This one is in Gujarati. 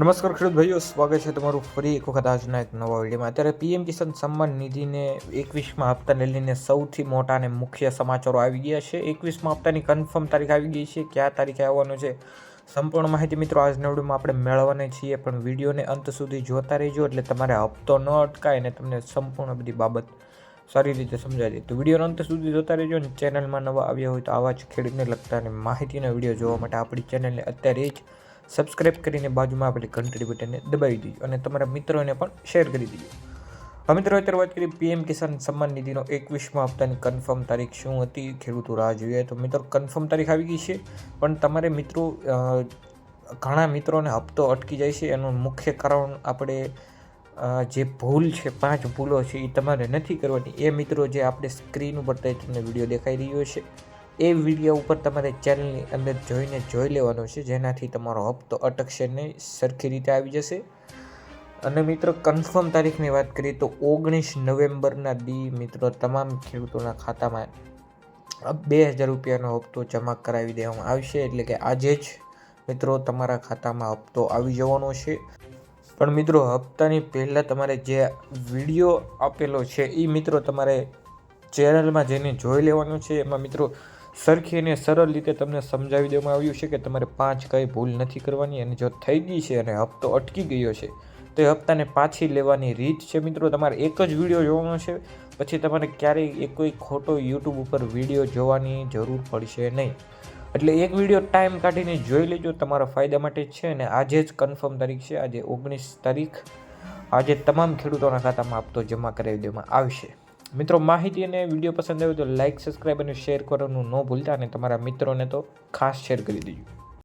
નમસ્કાર ખેડૂત ભાઈઓ, સ્વાગત છે તમારું ફરી એક વખત આજના એક નવા વિડીયોમાં. અત્યારે પીએમ કિસાન સન્માન નિધિને એકવીસમાં હપ્તાને લઈને સૌથી મોટા અને મુખ્ય સમાચારો આવી ગયા છે. એકવીસમાં હપ્તાની કન્ફર્મ તારીખ આવી ગઈ છે. કયા તારીખે આવવાનું છે સંપૂર્ણ માહિતી મિત્રો આજના વિડીયોમાં આપણે મેળવવાના છીએ, પણ વિડીયોને અંત સુધી જોતા રહેજો એટલે તમારે હપ્તો ન અટકાય અને તમને સંપૂર્ણ બધી બાબત સારી રીતે સમજાય તો વિડીયોનો અંત સુધી જોતા રહેજો અને ચેનલમાં નવા આવ્યા હોય તો આવા જ ખેડૂતને લગતા અને માહિતીના વીડિયો જોવા માટે આપણી ચેનલને અત્યારે જ સબસ્ક્રાઇબ કરીને બાજુમાં આપેલી ઘંટડી બટનને દબાવી દીજો અને તમારા મિત્રોને પણ શેર કરી દીજો. હવે મિત્રો, અત્યારે વાત કરીએ પીએમ કિસાન સન્માન નિધિનો એકવીસમાં હપ્તાની કન્ફર્મ તારીખ શું હતી? ખેડૂતો રાહ જોઈએ તો મિત્રો કન્ફર્મ તારીખ આવી ગઈ છે, પણ તમારે મિત્રો ઘણા મિત્રોને હપ્તો અટકી જાય છે. એનું મુખ્ય કારણ આપણે જે ભૂલ છે, પાંચ ભૂલો છે, એ તમારે નથી કરવાની. એ મિત્રો જે આપણે સ્ક્રીન ઉપર તમને વીડિયો દેખાઈ રહ્યો છે. એ વીડિયો ઉપર તમારે ચેનલની અંદર જોઈને જોઈ લેવાનો છે. જેનાથી તમારો હપ્તો અટકશે નહીં સરખી રીતે આવી જશે. અને મિત્રો કન્ફર્મ તારીખની વાત કરીએ તો ઓગણીસ નવેમ્બરના દી મિત્રો, તમામ ખેડૂતોના ખાતામાં બે હજાર રૂપિયાનો હપ્તો જમા કરાવી દેવામાં આવશે. એટલે કે આજે જ મિત્રો તમારા ખાતામાં હપ્તો આવી જવાનો છે. પણ મિત્રો, હપ્તાની પહેલાં તમારે જે વીડિયો આપેલો છે એ મિત્રો તમારે ચેનલમાં જઈને જોઈ લેવાનો છે. એમાં મિત્રો સરખી અને સરળ રીતે તમને સમજાવી દેવામાં આવ્યું છે કે તમારે પાંચ કંઈ ભૂલ નથી કરવાની અને જો થઈ ગઈ છે અને હપ્તો અટકી ગયો છે, તો એ હપ્તાને પાછી લેવાની રીત છે મિત્રો. તમારે એક જ વીડિયો જોવાનો છે, પછી તમારે ક્યારેય એક કોઈ ખોટો યુટ્યુબ ઉપર વીડિયો જોવાની જરૂર પડશે નહીં. એટલે એક વીડિયો ટાઈમ કાઢીને જોઈ લેજો, તમારા ફાયદા માટે છે અને આજે જ કન્ફર્મ તારીખ છે. આજે ઓગણીસ તારીખ. આજે તમામ ખેડૂતોના ખાતામાં હપ્તો જમા કરાવી દેવામાં આવશે. મિત્રો, માહિતી અને વીડિયો પસંદ આવ્યો તો લાઇક સબસ્ક્રાઈબ અને શેર કરવાનું ન ભૂલતા અને તમારા મિત્રોને તો ખાસ શેર કરી દેજો.